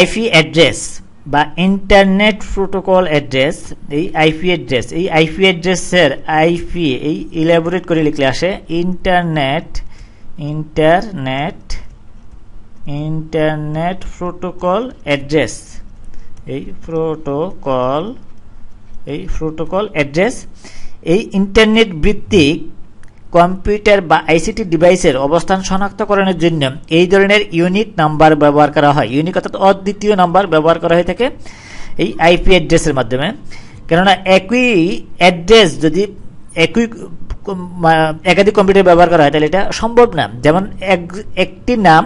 IP address বা internet protocol address এই IP address এই আইপি অ্যাড্রেসের আইপি এই ইলাবোরেট করে লিখলে আসে internet internet internet protocol address এই প্রোটোকল এই প্রোটোকল অ্যাড্রেস এই ইন্টারনেট ভিত্তিক কম্পিউটার বা আইসিটি ডিভাইসের অবস্থান শনাক্তকরণের জন্য এই ধরনের ইউনিক নাম্বার ব্যবহার করা হয়। ইউনিক অর্থাৎ অদ্বিতীয় নাম্বার ব্যবহার করা হয়ে থাকে এই আইপি অ্যাড্রেসের মাধ্যমে। কেননা একই অ্যাড্রেস যদি একই একাধিক কম্পিউটার ব্যবহার করা হয়, তাহলে এটা সম্ভব না। যেমন এক, একটি নাম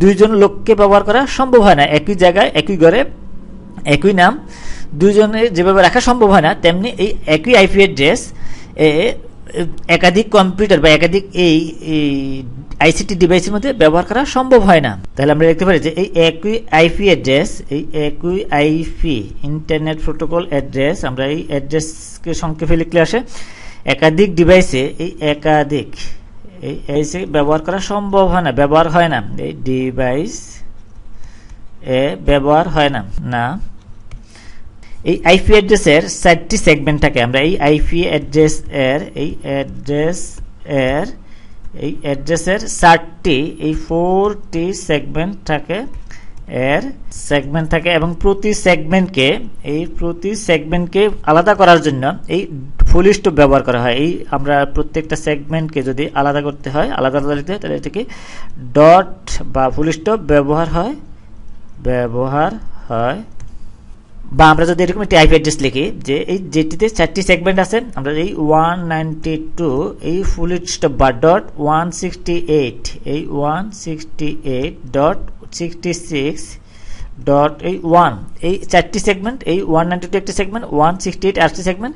দুইজন লোককে ব্যবহার করা সম্ভব হয় না। একই জায়গায়, একই ঘরে, একই নাম দুজনে যেভাবে রাখা সম্ভব হয় না, তেমনি এই একই আইপি অ্যাড্রেস একাধিক কম্পিউটার বা একাধিক এই আইসিটি ডিভাইসের মধ্যে ব্যবহার করা সম্ভব হয় না। তাহলে আমরা দেখতে পারি যে এই একই আইপি অ্যাড্রেস এই একই আইপি ইন্টারনেট প্রোটোকল অ্যাড্রেস আমরা এই অ্যাড্রেসকে সংক্ষেপে লিখলে আসে, একাধিক ডিভাইসে এই একাধিক, এই এসে ব্যবহার করা সম্ভব হয় না, ব্যবহার হয় না। এই ডিভাইস এ ব্যবহার হয় না না। এই আইপি অ্যাড্রেসের চারটি সেগমেন্ট থাকে। আমরা এই আইপি অ্যাড্রেস এর, এই অ্যাড্রেস এর, এই অ্যাড্রেসের চারটি, এই ফোরটি সেগমেন্ট থাকে, এর সেগমেন্ট থাকে এবং প্রতি সেগমেন্টকে এই প্রতি সেগমেন্টকে আলাদা করার জন্য এই ফুল স্টপ ব্যবহার করা হয়। এই আমরা প্রত্যেকটা সেগমেন্টকে যদি আলাদা করতে হয়, আলাদা আলাদা লিখতে হয়, তাহলে এটাকে ডট বা ফুল স্টপ ব্যবহার হয় ব্যবহার হয়। বা আমরা যদি এরকম একটি আইপি অ্যাড্রেস লিখি, যে এই যেটিতে চারটি সেগমেন্ট আছে, আমরা এই ওয়ান নাইনটি টু এই ফুল স্টপ বা ডট ওয়ান সিক্সটি এইট এই one sixty eight dot sixty six dot এই ওয়ান এই চারটি সেগমেন্ট এই ওয়ান নাইনটি টু একটি সেগমেন্ট ওয়ান সিক্সটি এইট আরেকটি সেগমেন্ট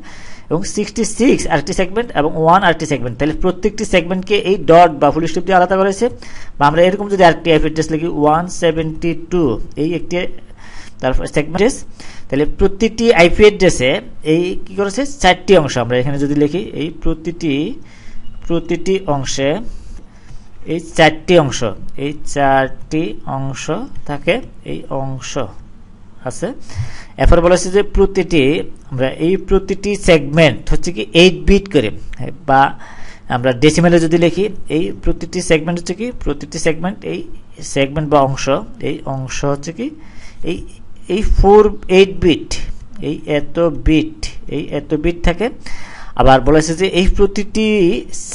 এবং সিক্সটি সিক্স আরেকটি সেগমেন্ট এবং ওয়ান আরেকটি সেগমেন্ট তাহলে প্রত্যেকটি সেগমেন্টকে এই ডট বা ফুল স্টপ দিয়ে আলাদা করেছে বা আমরা এরকম যদি আরেকটি আইপি অ্যাড্রেস লিখি ওয়ান সেভেন্টি টু এই একটি তারপর সেগমেন্ট তাহলে প্রতিটি আইপি অ্যাড্রেসে এই কি করেছে? চারটি অংশ আমরা এখানে যদি লিখি, এই প্রতিটি প্রতিটি অংশে এই চারটি অংশ, এই চারটি অংশ থাকে, এই অংশ আছে। এরপর বলেছে যে প্রতিটি, আমরা এই প্রতিটি সেগমেন্ট হচ্ছে কি এইট বিট করে বা আমরা ডেসিমেলে যদি লিখি, এই প্রতিটি সেগমেন্ট হচ্ছে কি, প্রতিটি সেগমেন্ট এই সেগমেন্ট বা অংশ, এই অংশ হচ্ছে কি, এই এই ফোর এইট বিট এই এত বিট এই এত বিট থাকে। আবার বলেছে যে এই প্রতিটি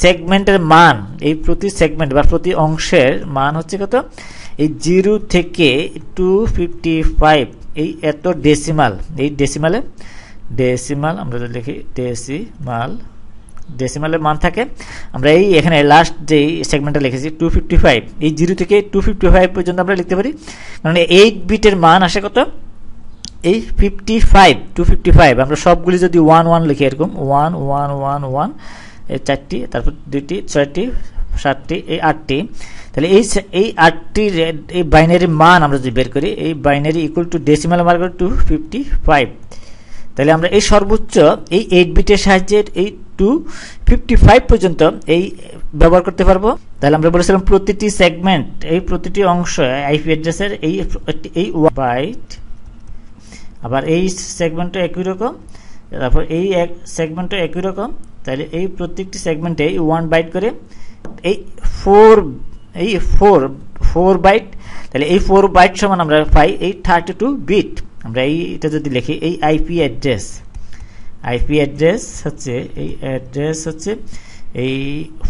সেগমেন্টের মান, এই প্রতি সেগমেন্ট বা প্রতি অংশের মান হচ্ছে কত? এই জিরো থেকে টু ফিফটি ফাইভ এই এত ডেসিমাল এই ডেসিমালে ডেসিমাল আমরা লিখি ডেসিমাল ডেসিমালের মান থাকে। আমরা এই এখানে লাস্ট যে সেগমেন্টটা লিখেছি টু ফিফটি ফাইভ এই জিরো থেকে টু ফিফটি ফাইভ পর্যন্ত আমরা লিখতে পারি। কারণ এইট বিটের মান আসে কত? এই fifty five two fifty five আমরা সবগুলি যদি ওয়ান ওয়ান লিখি এরকম ওয়ান ওয়ান ওয়ান ওয়ান এই চারটি, তারপর দুইটি, ছয়টি, সাতটি, এই আটটি, তাহলে এই এই আটটি এই বাইনারি মান আমরা যদি বের করি, এই binary equal to decimal mark two fifty five তাহলে আমরা এই সর্বোচ্চ এই এইট বিটের সাহায্যে এই টু ফিফটি ফাইভ পর্যন্ত এই ব্যবহার করতে পারব। তাহলে আমরা বলেছিলাম প্রতিটি সেগমেন্ট এই প্রতিটি অংশ আইপি অ্যাড্রেসের এই এই বাইট আবার এই সেগমেন্টটা একই রকম, তারপর এই এক সেগমেন্টটা একই রকম, তাহলে এই প্রত্যেকটি সেগমেন্টে ওয়ান বাইট করে, এই ফোর এই ফোর ফোর বাইট তাহলে এই ফোর বাইট সমান আমরা পাই এই থার্টি টু বিট আমরা এইটা যদি লিখি, এই আইপি অ্যাড্রেস আইপি অ্যাড্রেস হচ্ছে এই অ্যাড্রেস হচ্ছে এই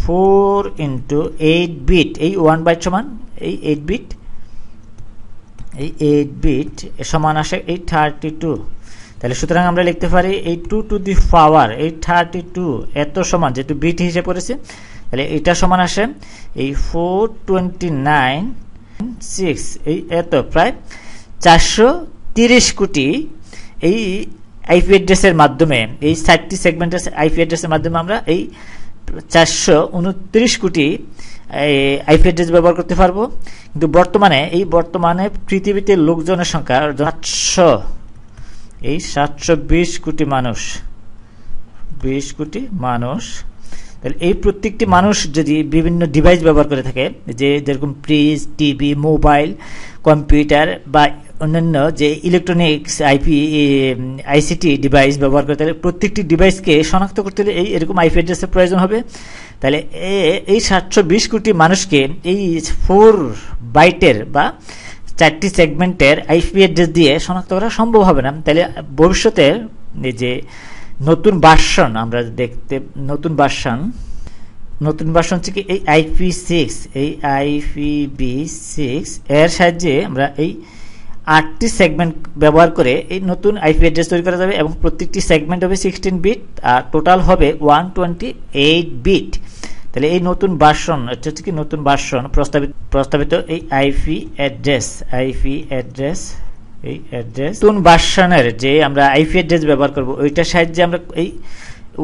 ফোর ইন্টু এইট বিট এই ওয়ান বাইট সমান, এই এইট বিট এই এইট বিট সমান আসে এই থার্টি টু তাহলে সুতরাং আমরা লিখতে পারি এই টু টু দি পাওয়ার এই থার্টি টু এত সমান, যেহেতু বিট হিসেবে পড়েছে, তাহলে এটা সমান আসে এই ফোর টোয়েন্টি নাইন সিক্স এই এত, প্রায় চারশো তিরিশ কোটি, এই আইপি অ্যাড্রেসের মাধ্যমে, এই ষাটটি সেগমেন্টের আইপি অ্যাড্রেসের মাধ্যমে আমরা এই চারশো উনত্রিশ কোটি আইপি অ্যাড্রেস ব্যবহার করতে পারব। কিন্তু বর্তমানে, এই বর্তমানে পৃথিবীতে লোকজনের সংখ্যা সাতশো, এই সাতশো বিশ কোটি মানুষ, বিশ কোটি মানুষ। তাহলে এই প্রত্যেকটি মানুষ যদি বিভিন্ন ডিভাইস ব্যবহার করে থাকে, যে যেরকম ফ্রিজ টিভি মোবাইল কম্পিউটার বা অন্যান্য যে ইলেকট্রনিক্স আইপি আইসিটি ডিভাইস ব্যবহার করে, তাহলে প্রত্যেকটি ডিভাইসকে শনাক্ত করতে হলে এই এরকম আইপি অ্যাড্রেসের প্রয়োজন হবে। তাহলে এই সাতশো বিশ কোটি মানুষকে এই ফোর বাইটের বা চারটি সেগমেন্টের আইপি অ্যাড্রেস দিয়ে শনাক্ত করা সম্ভব হবে না। তাহলে ভবিষ্যতে যে নতুন বাসন আমরা দেখতে, নতুন বাসন নতুন ভার্সন হচ্ছে কি এই আইপি সিক্স এই আইপি বি সিক্স এর সাহায্যে আমরা এই আটটি সেগমেন্ট ব্যবহার করে এই নতুন আইপি অ্যাড্রেস তৈরি করা যাবে এবং প্রত্যেকটি সেগমেন্ট হবে সিক্সটিন বিট আর টোটাল হবে ওয়ান টোয়েন্টি এইট বিট তাহলে এই নতুন এটা হচ্ছে কি নতুন ভার্সন প্রস্তাবিত প্রস্তাবিত এই আইপি অ্যাড্রেস আইপি অ্যাড্রেস এই অ্যাড্রেস নতুন ভার্সনের যে আমরা আইপি অ্যাড্রেস ব্যবহার করব, ওইটার সাহায্যে আমরা এই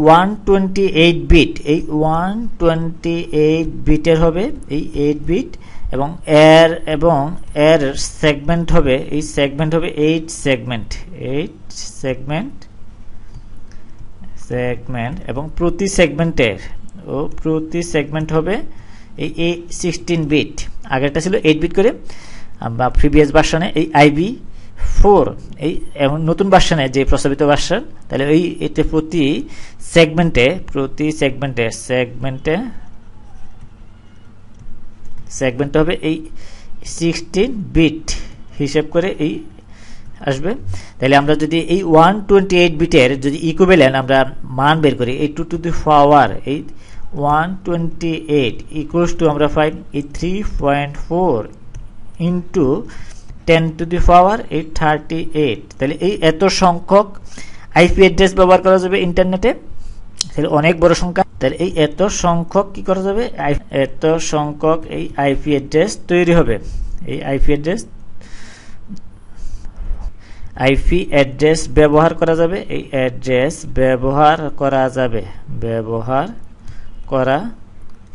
ওয়ান টোয়েন্টি এইট বিট এই ওয়ান টোয়েন্টি এইট বিটের হবে, এই এইট বিট এবং এর এবং এর সেগমেন্ট হবে, এই সেগমেন্ট হবে eight segment eight segment segment এবং প্রতি সেগমেন্টের ও প্রতি সেগমেন্ট হবে এই সিক্সটিন বিট আগেরটা ছিল এইট বিট করে বা প্রিভিয়াস ভার্সনে এই আইবি ফোর এই এমন নতুন ভার্সনে যে প্রস্তাবিত ভার্সন তাহলে ওই এতে প্রতি সেগমেন্টে প্রতি সেগমেন্টে সেগমেন্টে সেগমেন্ট হবে এই সিক্সটিন বিট হিসেব করে এই আসবে। তাহলে আমরা যদি এই ওয়ান টোয়েন্টি এইট বিটের যদি ইকুইভ্যালেন্ট আমরা মান বের করি, এই টু টু দি পাওয়ার এই one twenty eight equals two আমরা পাই এই three point four into ten to the power এই থার্টি এইট তাহলে এই এত সংখ্যক আইপি অ্যাড্রেস ব্যবহার করা যাবে ইন্টারনেটে তাহলে অনেক বড় সংখ্যা। তাহলে এই এত সংখ্যক কি করা যাবে? এত সংখ্যক এই আইপি অ্যাড্রেস তৈরি হবে। এই আইপি অ্যাড্রেস আইপি অ্যাড্রেস ব্যবহার করা যাবে। এই অ্যাড্রেস ব্যবহার করা যাবে। ব্যবহার করা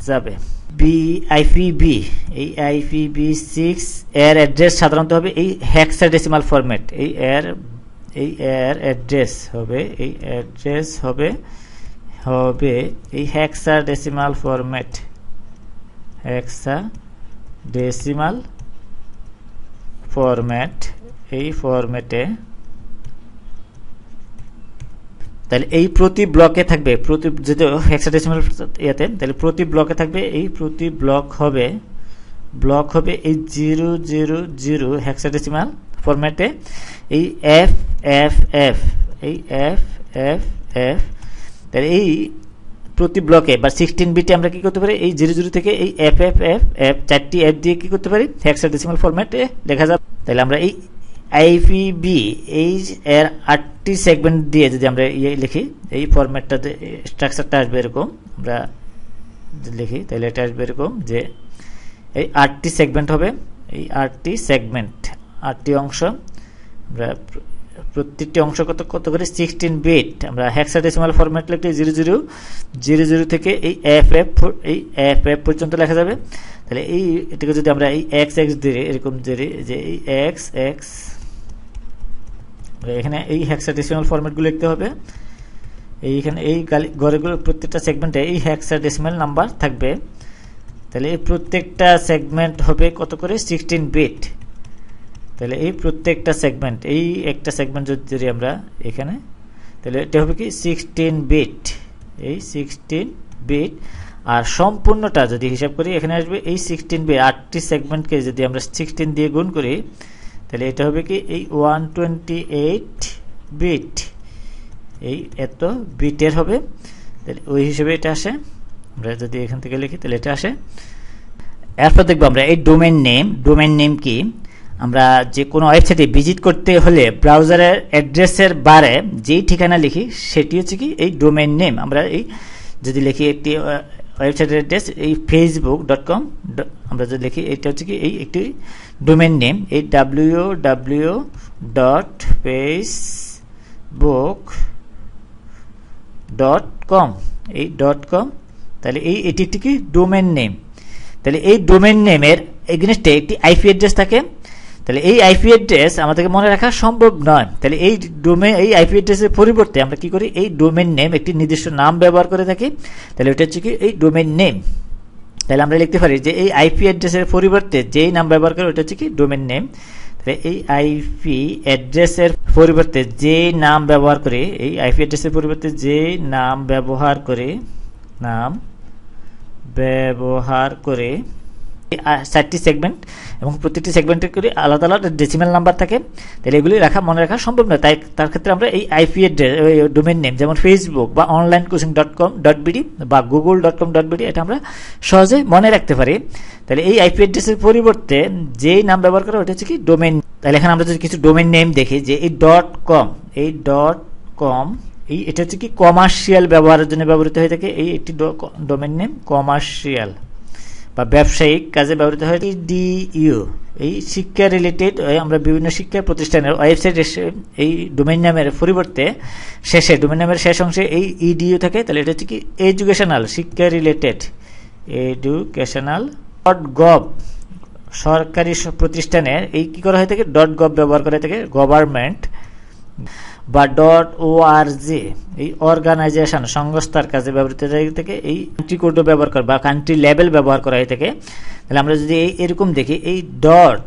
যাবে। বি আইপিবি এই আইপিবি সিক্স এর অ্যাড্রেস সাধারণত হবে এই হ্যাক্সাডেসিমাল ফরম্যাট এই এর এই এর অ্যাড্রেস হবে এই অ্যাড্রেস হবে হবে এই hexadecimal format hexadecimal format এই ফরম্যাটে তাহলে এই প্রতি ব্লকে থাকবে, প্রতি যদি হেক্সাডেসিমাল ইয়েতে, তাহলে প্রতি ব্লকে থাকবে, এই প্রতি ব্লক হবে ব্লক হবে এই জিরো জিরো জিরো হেক্সাডেসিমাল ফরম্যাটে এই এফ এফ এফ এই এফ এফ এফ তাহলে এই প্রতি ব্লকে বা সিক্সটিন বিটে আমরা কি করতে পারি? এই জিরো জিরো থেকে এই এফ এফ এফ এফ চারটি এফ দিয়ে কী করতে পারি? হেক্সাডেসিমাল ফরম্যাটে লেখা যাবে। তাহলে আমরা এই আইপিবি এই এর আটটি সেগমেন্ট দিয়ে যদি আমরা ইয়ে লিখি, এই ফরম্যাটটাতে স্ট্রাকচারটা আসবে এরকম। আমরা লিখি, তাহলে এটা আসবে এরকম যে এই আটটি সেগমেন্ট হবে। এই আটটি সেগমেন্ট আটটি অংশ, আমরা প্রত্যেকটি অংশ কত কত করে? সিক্সটিন বিট আমরা হ্যাক্সাডেসিমাল ফরম্যাট লিখলে জিরো জিরো জিরো জিরো থেকে এই এফ এফ এই এফ এফ পর্যন্ত লেখা যাবে। তাহলে এই, এটাকে যদি আমরা এই এক্স এক্স দিয়ে এরকম যে এই এক্স এক্স এখানে এই হ্যাক্সাডেসিমাল ফরম্যাটগুলো লিখতে হবে। এইখানে এই ঘরেগুলো প্রত্যেকটা সেগমেন্টে এই হ্যাক্সাডেসিমাল নাম্বার থাকবে। তাহলে এই প্রত্যেকটা সেগমেন্ট হবে কত করে? সিক্সটিন বিট তাহলে এই প্রত্যেকটা সেগমেন্ট এই একটা সেগমেন্ট যদি আমরা এখানে, তাহলে এটা হবে কি সিক্সটিন বিট এই সিক্সটিন বিট আর সম্পূর্ণটা যদি হিসাব করি, এখানে আসবে এই সিক্সটিন বিট আটটি সেগমেন্টকে যদি আমরা সিক্সটিন দিয়ে গুণ করি, তাহলে এটা হবে কি এই ওয়ান টোয়েন্টি এইট বিট এই এত বিটের হবে, তাহলে ওই হিসেবে এটা আসে, আমরা যদি এখান থেকে লিখি, তাহলে এটা আসে। এরপর দেখব আমরা এই ডোমেন নেম ডোমেন নেম কি? আমরা যে কোনো ওয়েবসাইটে ভিজিট করতে হলে ব্রাউজারের অ্যাড্রেসের বারে যেই ঠিকানা লিখি, সেটি হচ্ছে কি এই ডোমেন নেম। আমরা এই যদি লিখি একটি ওয়েবসাইটের অ্যাড্রেস, এই ফেসবুক ডট কম আমরা যদি লিখি, এটা হচ্ছে কি এই একটি ডোমেন নেম। এই W W dot Facebook dot com এই ডট কম তাহলে এই, এটি একটি কি ডোমেন নেম। তাহলে এই ডোমেন নেমের এগেনস্টে একটি আইপি অ্যাড্রেস থাকে। তাহলে এই আইপি অ্যাড্রেস আমাদেরকে মনে রাখা সম্ভব নয়। তাহলে এই ডোমেন এই আইপি অ্যাড্রেসের পরিবর্তে আমরা কি করি? এই ডোমেন নেম একটি নির্দিষ্ট নাম ব্যবহার করে থাকি। তাহলে ওটা হচ্ছে কি? এই ডোমেন নেম তাহলে আমরা লিখতে পারি যে এই আইপি অ্যাড্রেসের পরিবর্তে যেই নাম ব্যবহার করে, ওটা হচ্ছে কি? ডোমেন নেম তাহলে এই আইপি অ্যাড্রেসের পরিবর্তে যে নাম ব্যবহার করে, এই আইপি অ্যাড্রেসের পরিবর্তে যে নাম ব্যবহার করে, নাম ব্যবহার করে চারটি সেগমেন্ট এবং প্রতিটি সেগমেন্টের করে আলাদা আলাদা ডেসিমেল নাম্বার থাকে। তাহলে এগুলি রাখা, মনে রাখা সম্ভব নয়। তাই তার ক্ষেত্রে আমরা এই আইপি ডোমেন নেম যেমন ফেসবুক বা online coaching dot com dot BD বা Google dot com dot BD এটা আমরা সহজে মনে রাখতে পারি। তাহলে এই আইপি অ্যাড্রেসের পরিবর্তে যেই নাম ব্যবহার করা ওটা হচ্ছে কি ডোমেন তাহলে এখানে আমরা যদি কিছু ডোমেন নেম দেখি, যে এই ডট কম এই ডট কম এই এটা হচ্ছে কি কমার্শিয়াল ব্যবহারের জন্য ব্যবহৃত হয়ে থাকে। এই একটি ডোমেন নেম কমার্শিয়াল বা ব্যবসায়িক কাজে ব্যবহৃত হয়। ডিইউ এই শিক্ষা রিলেটেড আমরা বিভিন্ন শিক্ষা প্রতিষ্ঠানের ওয়েবসাইট এই ডোমেন নামের পরিবর্তে শেষে ডোমেন নামের শেষ অংশে এই ইডিইউ থাকে, তাহলে এটা হচ্ছে কি এডুকেশনাল শিক্ষা রিলেটেড এডুকেশনাল ডট গভ সরকারি প্রতিষ্ঠানের, এই কি করা হয়ে থাকে? ডট গভ ব্যবহার করা হয়ে থাকে গভর্নমেন্ট বা ডট ও আর জি এই অর্গানাইজেশন সংস্থার কাজে ব্যবহৃত থেকে, এই কান্ট্রি কোডও ব্যবহার করে বা কান্ট্রি লেভেল ব্যবহার করা হয়ে থাকে। তাহলে আমরা যদি এই এরকম দেখি, এই ডট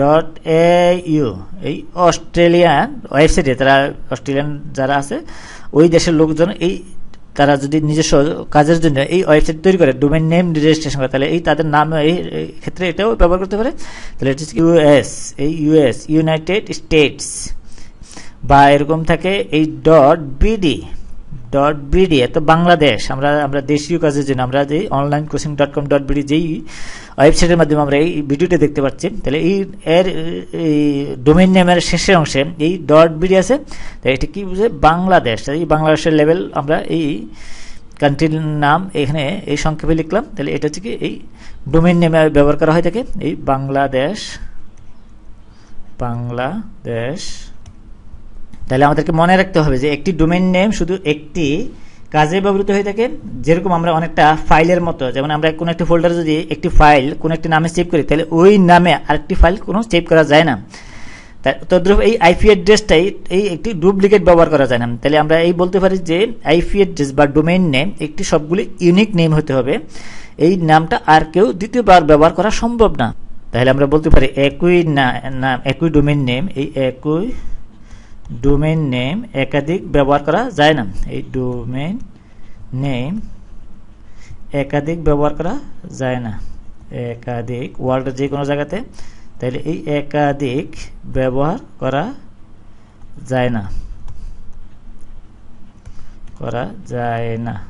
ডট এ ইউ এই অস্ট্রেলিয়ান ওয়েবসাইটে তারা, অস্ট্রেলিয়ান যারা আছে, ওই দেশের লোকজন এই, তারা যদি নিজস্ব কাজের জন্য এই ওয়েবসাইট তৈরি করে ডোমেন নেম রেজিস্ট্রেশন করে, তাহলে এই তাদের নাম এই ক্ষেত্রে এটাও ব্যবহার করতে পারে। তাহলে ইউএস এই ইউএস ইউনাইটেড স্টেটস বা এরকম থাকে এই ডট বিডি ডট বিডি এত বাংলাদেশ। আমরা আমরা দেশীয় কাজের জন্য, আমরা যে online coaching dot com dot BD যেই ওয়েবসাইটের মাধ্যমে আমরা এই ভিডিওটা দেখতে পাচ্ছি, তাহলে এই, এর, এই ডোমেন নেমের শেষের অংশে এই ডট বিডি আছে। তাই এটা কি বুঝে? বাংলাদেশ। এই বাংলাদেশের লেভেল আমরা এই কান্ট্রির নাম এখানে এই সংক্ষেপে লিখলাম। তাহলে এটা হচ্ছে কি এই ডোমেন নেমে ব্যবহার করা হয় থাকে। এই বাংলাদেশ বাংলাদেশ তাহলে আমাদেরকে মনে রাখতে হবে যে একটি ডোমেন নেম শুধু একটি কাজে ব্যবহৃত হয়ে থাকে, যেরকম আমরা অনেকটা ফাইলের মতো। যেমন আমরা কোনো একটি ফোল্ডারে যদি একটি ফাইল কোনো একটি নামে সেভ করি, তাহলে ওই নামে আরেকটি ফাইল কোনো সেভ করা যায় না। তদ্রুপ এই আইপি অ্যাড্রেসটাই এই একটি ডুপ্লিকেট ব্যবহার করা যায় না। তাহলে আমরা এই বলতে পারি যে আইপি অ্যাড্রেস বা ডোমেইন নেম একটি সবগুলি ইউনিক নেম হতে হবে। এই নামটা আর কেউ দ্বিতীয়বার ব্যবহার করা সম্ভব না। তাহলে আমরা বলতে পারি একই নাম একই ডোমেইন নেম এই একই ডোমেন নেম একাধিক ব্যবহার করা যায় না। এই ডোমেন নেম একাধিক ব্যবহার করা যায় না। একাধিক ওয়ার্ল্ডের যে কোনো জায়গাতে তাহলে এই একাধিক ব্যবহার করা যায় না। করা যায় না।